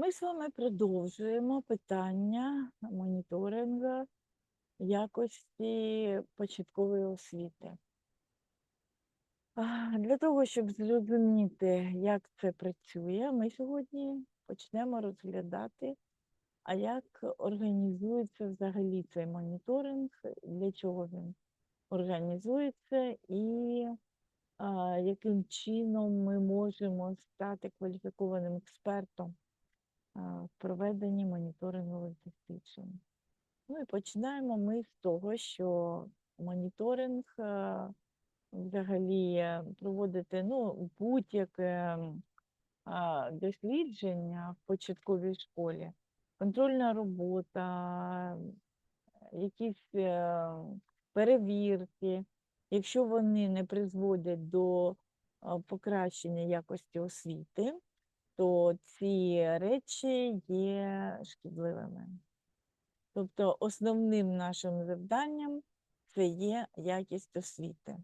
Ми з вами продовжуємо питання моніторингу якості початкової освіти. Для того, щоб зрозуміти, як це працює, ми сьогодні почнемо розглядати, а як організується взагалі цей моніторинг, для чого він організується і а, яким чином ми можемо стати кваліфікованим експертом проведенні моніторингових досліджень. Ну і починаємо ми з того, що моніторинг взагалі е, проводити ну, будь-яке дослідження в початковій школі, контрольна робота, якісь е, перевірки, якщо вони не призводять до покращення якості освіти, то ці речі є шкідливими. Тобто основним нашим завданням це є якість освіти.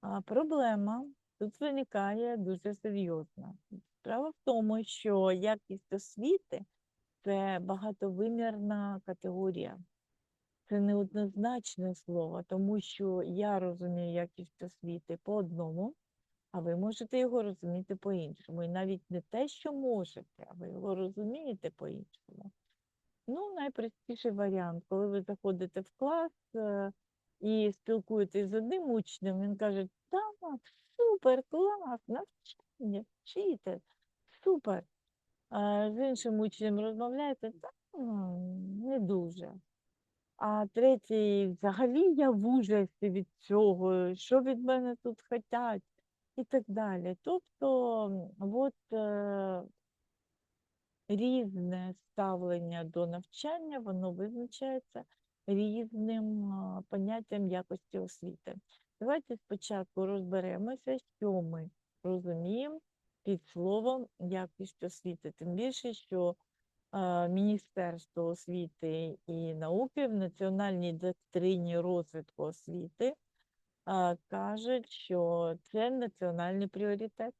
А проблема тут виникає дуже серйозна. Справа в тому, що якість освіти це багатовимірна категорія. Це неоднозначне слово, тому що я розумію якість освіти по одному, а ви можете його розуміти по-іншому. І навіть не те, що можете, а ви його розумієте по-іншому. Ну, найпростіший варіант, коли ви заходите в клас е, і спілкуєтесь з одним учнем, він каже, так, супер, клас, навчання, вчитель, супер. А з іншим учнем розмовляєте, так, не дуже. А третій, взагалі я в ужасі від цього, що від мене тут хотять, і так далі. Тобто, от е, різне ставлення до навчання, воно визначається різним поняттям якості освіти. Давайте спочатку розберемося, що ми розуміємо під словом якість освіти. Тим більше, що Міністерство освіти і науки в національній доктрині розвитку освіти кажуть, що це національний пріоритет.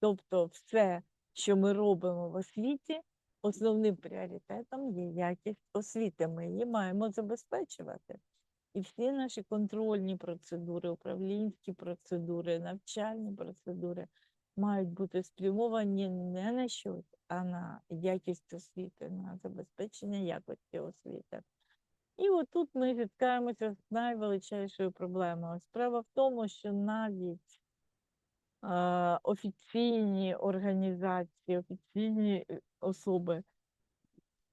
Тобто все, що ми робимо в освіті, основним пріоритетом є якість освіти. Ми її маємо забезпечувати. І всі наші контрольні процедури, управлінські процедури, навчальні процедури мають бути спрямовані не на щось, а на якість освіти, на забезпечення якості освіти. І отут ми зіткаємося з найвеличайшою проблемою. Справа в тому, що навіть е, офіційні організації, офіційні е, особи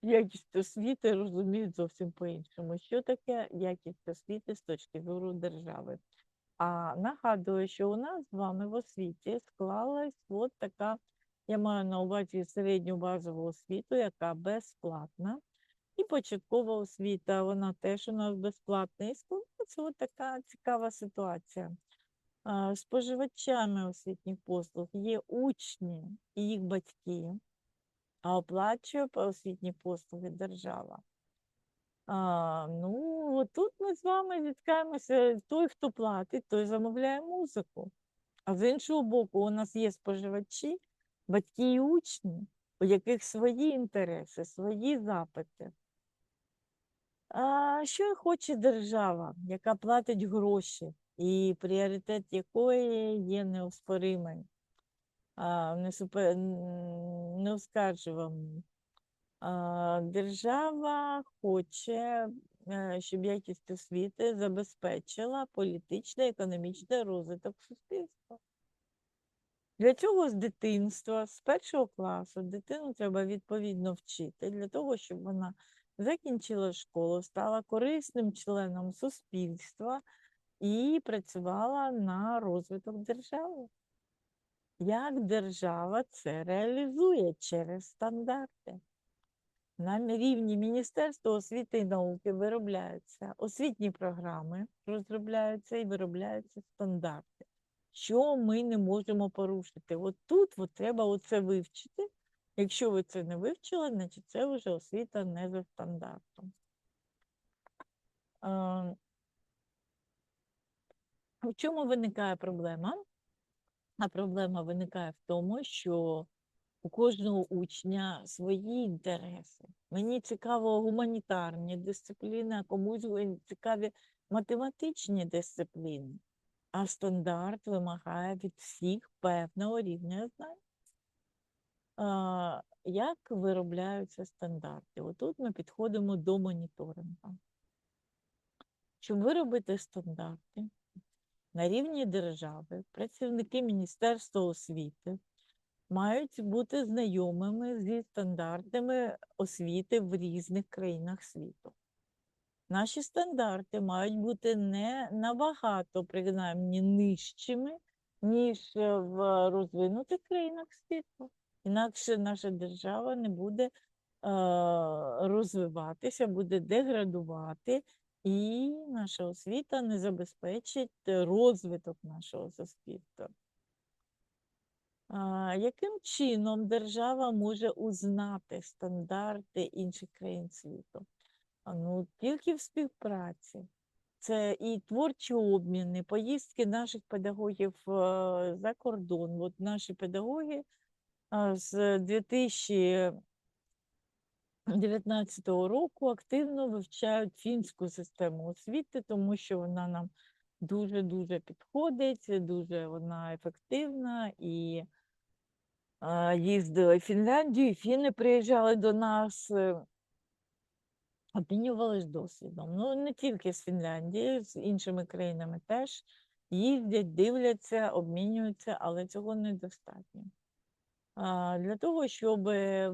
якість освіти розуміють зовсім по-іншому. Що таке якість освіти з точки зору держави? А нагадую, що у нас з вами в освіті склалась от така, я маю на увазі середню базову освіту, яка безплатна. І початкова освіта, вона теж у нас безплатна. І склалася от така цікава ситуація. Споживачами освітніх послуг є учні і їх батьки, а оплачує освітні послуги держава. А, ну, тут ми з вами зіткаємося, той, хто платить, той замовляє музику. А з іншого боку, у нас є споживачі, батьки і учні, у яких свої інтереси, свої запити. А що хоче держава, яка платить гроші, і пріоритет якої є неоспоримий, а, несупе- н- неоскаржуваний? А, Держава хоче, е, щоб якість освіти забезпечила політичний економічний розвиток суспільства. Для цього з дитинства, з першого класу, дитину треба відповідно вчити для того, щоб вона закінчила школу, стала корисним членом суспільства і працювала на розвиток держави. Як держава це реалізує через стандарти? На рівні Міністерства освіти і науки виробляються освітні програми, розробляються і виробляються стандарти. Що ми не можемо порушити? От тут от треба оце вивчити. Якщо ви це не вивчили, значить це вже освіта не за стандартом. Е, В чому виникає проблема? А проблема виникає в тому, що у кожного учня свої інтереси. Мені цікаво гуманітарні дисципліни, а комусь цікаві математичні дисципліни. А стандарт вимагає від всіх певного рівня знань. Як виробляються стандарти? Отут ми підходимо до моніторингу. Щоб виробити стандарти на рівні держави, працівники Міністерства освіти мають бути знайомими зі стандартами освіти в різних країнах світу. Наші стандарти мають бути не набагато, принаймні, нижчими, ніж в розвинутих країнах світу. Інакше наша держава не буде е, розвиватися, буде деградувати, і наша освіта не забезпечить розвиток нашого суспільства. Яким чином держава може узнати стандарти інших країн світу? Ну, тільки в співпраці. Це і творчі обміни, поїздки наших педагогів е, за кордон. От наші педагоги з 2019 року активно вивчають фінську систему освіти, тому що вона нам дуже-дуже підходить, дуже вона ефективна і їздили в Фінляндію, фіни приїжджали до нас, е, обмінювались досвідом. Ну, не тільки з Фінляндії, з іншими країнами теж їздять, дивляться, обмінюються, але цього недостатньо. Для того, щоб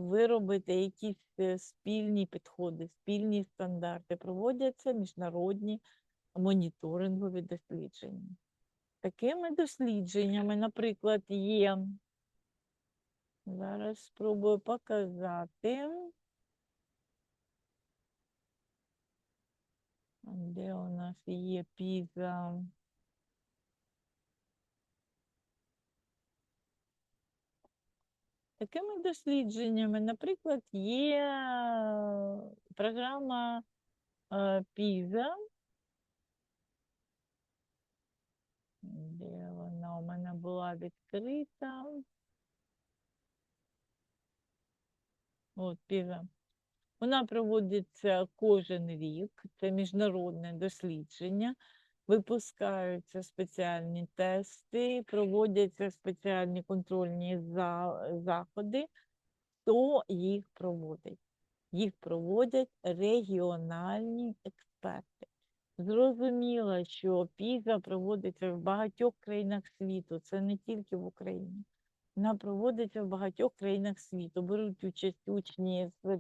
виробити якісь е, спільні підходи, спільні стандарти, проводяться міжнародні моніторингові дослідження. Такими дослідженнями, наприклад, є Зараз спробую показати. Де у нас є піза? Такими дослідженнями, наприклад, є е, програма е, Піза. Де вона у мене була відкрита? От Піза. Вона проводиться кожен рік, це міжнародне дослідження. Випускаються спеціальні тести, проводяться спеціальні контрольні заходи. Хто їх проводить? Їх проводять регіональні експерти. Зрозуміло, що піза проводиться в багатьох країнах світу, це не тільки в Україні. Вона проводиться в багатьох країнах світу. Беруть участь учні з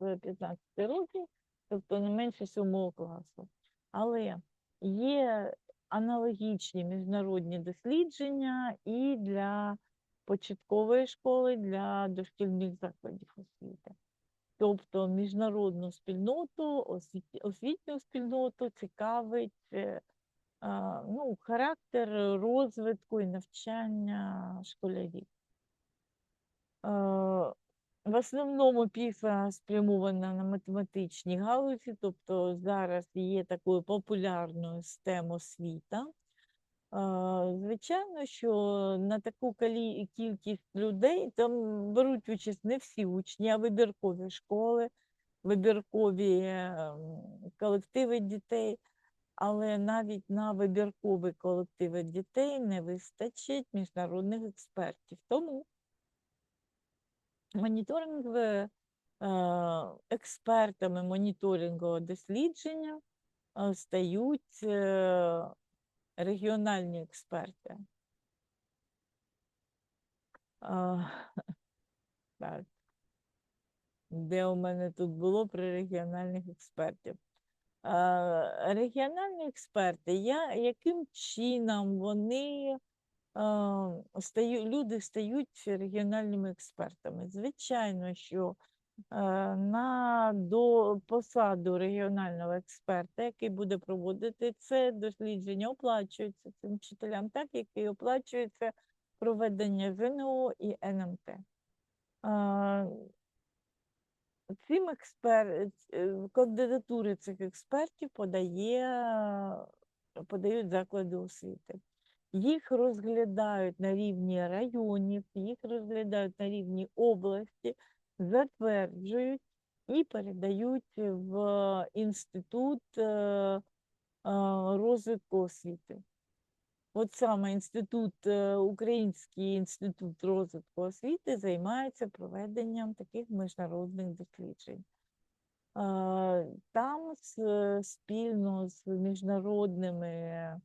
з 15 років, тобто не менше 7 класу. Але є аналогічні міжнародні дослідження і для початкової школи, для дошкільних закладів освіти. Тобто міжнародну спільноту, освітню спільноту цікавить е, ну, характер розвитку і навчання школярів. В основному піса спрямована на математичні галузі, тобто зараз є такою популярною STEM освіта. Звичайно, що на таку кількість людей там беруть участь не всі учні, а вибіркові школи, вибіркові ем, колективи дітей. Але навіть на вибіркові колективи дітей не вистачить міжнародних експертів. Тому моніторингові е, експертами моніторингового дослідження стають е, регіональні експерти. Так. Де у мене тут було про регіональних експертів? Регіональні експерти, я, яким чином вони люди стають регіональними експертами? Звичайно, що е, на до посаду регіонального експерта, який буде проводити це дослідження, оплачується цим вчителям, так як і оплачується проведення ЗНО і НМТ. Цим експер... е, кандидатури цих експертів подає, подають заклади освіти. Їх розглядають на рівні районів, їх розглядають на рівні області, затверджують і передають в інститут е, розвитку освіти. От саме інститут, е, Український інститут розвитку освіти займається проведенням таких міжнародних досліджень. Там спільно з міжнародними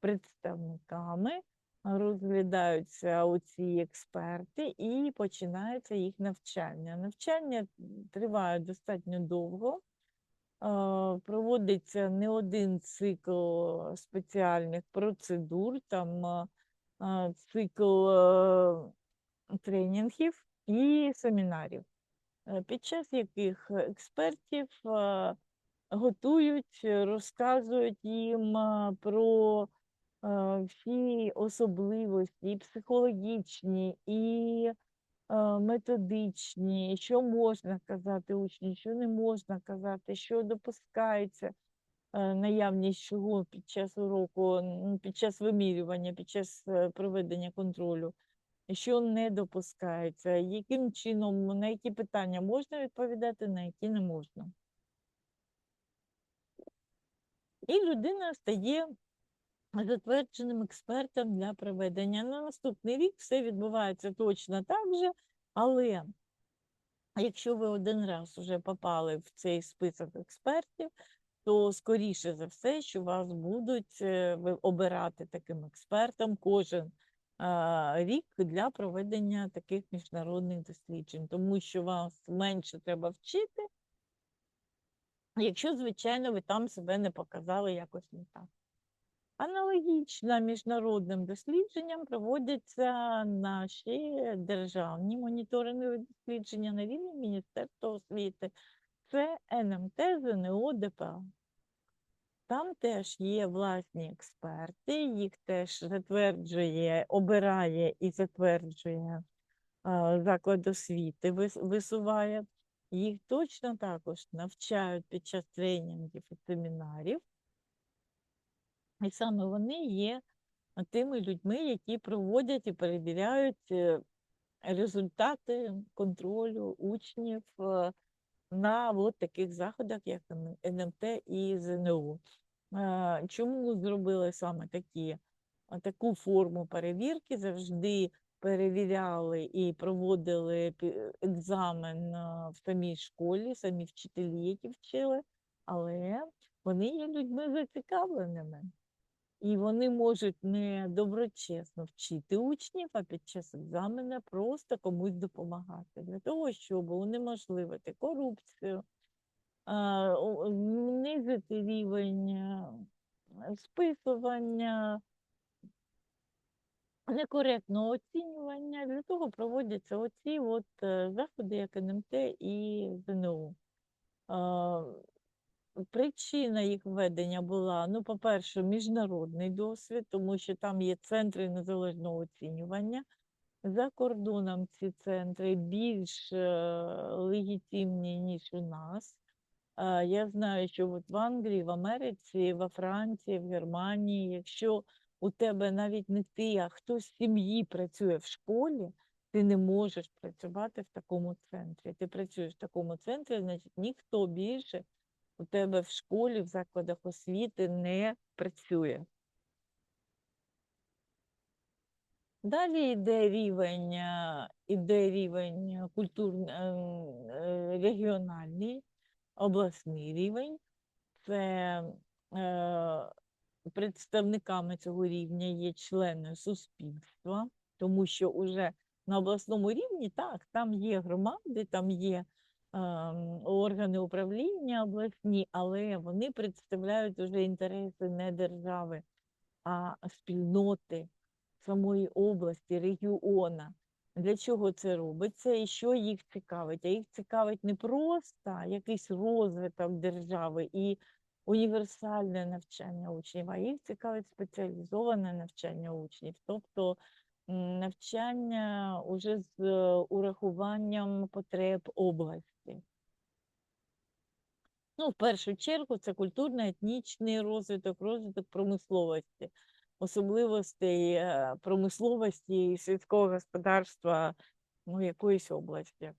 представниками розглядаються оці експерти і починається їх навчання. Навчання триває достатньо довго. Проводиться не один цикл спеціальних процедур, там цикл тренінгів і семінарів, е, під час яких експертів готують, розказують їм про всі особливості, і психологічні, і методичні, що можна казати учню, що не можна казати, що допускається наявність чого під час уроку, під час вимірювання, під час е, проведення контролю, що не допускається, яким чином, на які питання можна відповідати, на які не можна. І людина стає затвердженим експертом для проведення. На наступний рік все відбувається точно так же, але якщо ви один раз вже попали в цей список експертів, то скоріше за все, що вас будуть е, обирати таким експертом кожен рік для проведення таких міжнародних досліджень, тому що вас менше треба вчити, якщо, звичайно, ви там себе не показали якось не так. Аналогічно міжнародним дослідженням проводяться наші державні моніторингові дослідження на рівні Міністерства освіти. Це НМТ, ЗНО, ДПА. Там теж є власні експерти, їх теж затверджує, обирає і затверджує заклад освіти, висуває. Їх точно також навчають під час тренінгів і семінарів. І саме вони є тими людьми, які проводять і перевіряють е, результати контролю учнів е, на от таких заходах, як НМТ і ЗНО. Е, Чому зробили саме такі, таку форму перевірки? Завжди перевіряли і проводили екзамен в самій школі, самі вчителі, які вчили, але вони є людьми зацікавленими. І вони можуть не доброчесно вчити учнів, а під час екзамена просто комусь допомагати для того, щоб унеможливити корупцію, знизити рівень е, списування, некоректного оцінювання. Для того проводяться оці от е, заходи, як НМТ і ЗНО. Причина їх введення була, ну, по-перше, міжнародний досвід, тому що там є центри незалежного оцінювання. За кордоном ці центри більш е, легітимні, ніж у нас. Е, Я знаю, що от в Англії, в Америці, во Франції, в Германії, якщо у тебе навіть не ти, а хтось з сім'ї працює в школі, ти не можеш працювати в такому центрі. Ти працюєш в такому центрі, значить ніхто більше у тебе в школі, в закладах освіти не працює. Далі йде рівень, е, іде рівень культурний, регіональний, обласний рівень. Це е, представниками цього рівня є члени суспільства, тому що уже на обласному рівні так, там є громади, там є органи управління обласні, але вони представляють вже інтереси не держави, а спільноти самої області, регіона. Для чого це робиться і що їх цікавить? А їх цікавить не просто якийсь розвиток держави і універсальне навчання учнів, а їх цікавить спеціалізоване навчання учнів, тобто навчання уже з е, урахуванням потреб області. Ну, в першу чергу, це культурно-етнічний розвиток, розвиток промисловості. особливостей промисловості і сільського господарства ну, якоїсь області.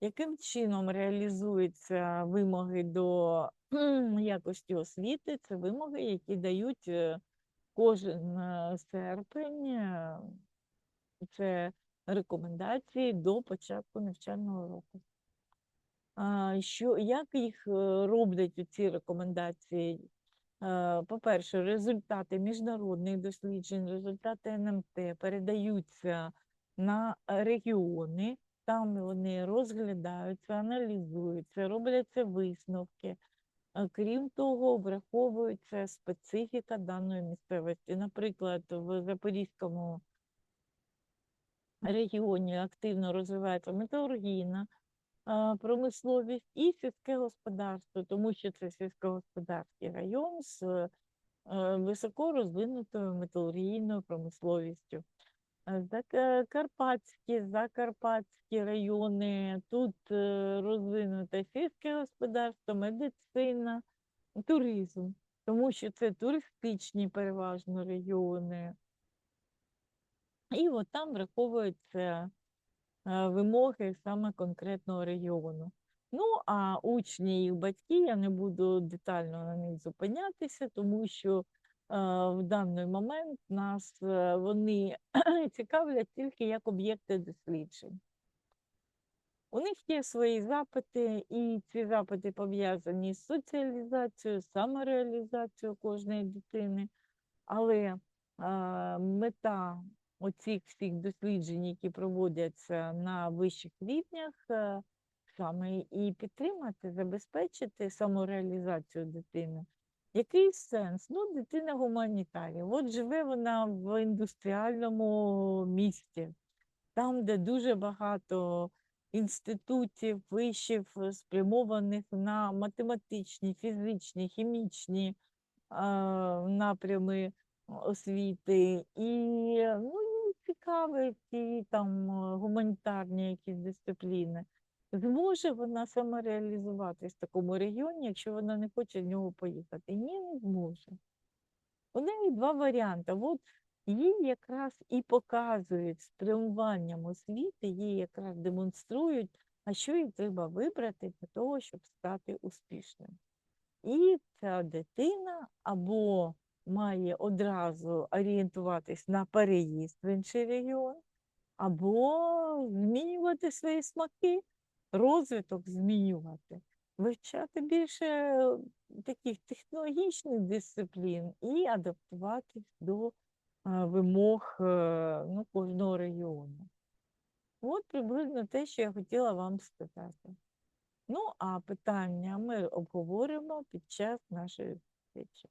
Яким чином реалізуються вимоги до якості освіти? Це вимоги, які дають е, кожен е, серпень. Це рекомендації до початку навчального року. Що, як їх е, роблять ці рекомендації? Е, По-перше, результати міжнародних досліджень, результати НМТ передаються на регіони, там вони розглядаються, аналізуються, робляться висновки. Е, Крім того, враховується специфіка даної місцевості. Наприклад, в Запорізькому регіоні активно розвивається металургійна промисловість і сільське господарство, тому що це сільськогосподарський район з е, високо розвинутою металургійною промисловістю. Е, Карпатські, Закарпатські райони, тут е, розвинуте сільське господарство, медицина, туризм, тому що це туристичні переважно регіони. І от там враховуються е, вимоги саме конкретного регіону. Ну, а учні і батьки, я не буду детально на них зупинятися, тому що е, в даний момент нас е, вони цікавлять тільки як об'єкти досліджень. У них є свої запити, і ці запити пов'язані з соціалізацією, самореалізацією кожної дитини. Але мета оцих всіх досліджень, які проводяться на вищих рівнях, е, саме і підтримати, забезпечити самореалізацію дитини. Який сенс? Ну, дитина гуманітарія. От живе вона в індустріальному місті, там, де дуже багато інститутів, вишів, е, спрямованих на математичні, фізичні, хімічні а, напрями освіти. І ну, їй цікаві ці там е, гуманітарні якісь дисципліни. Зможе вона самореалізуватись в такому регіоні, якщо вона не хоче в нього поїхати? Ні, не зможе. У неї два варіанти. От їй якраз і показують спрямуванням освіти, їй якраз демонструють, а що їй треба вибрати для того, щоб стати успішним. І ця дитина або має одразу орієнтуватись на переїзд в інший регіон, або змінювати свої смаки, розвиток змінювати, вивчати більше таких технологічних дисциплін і адаптуватись до вимог е, ну, кожного регіону. От приблизно те, що я хотіла вам сказати. Ну, а питання ми обговоримо під час нашої зустрічі.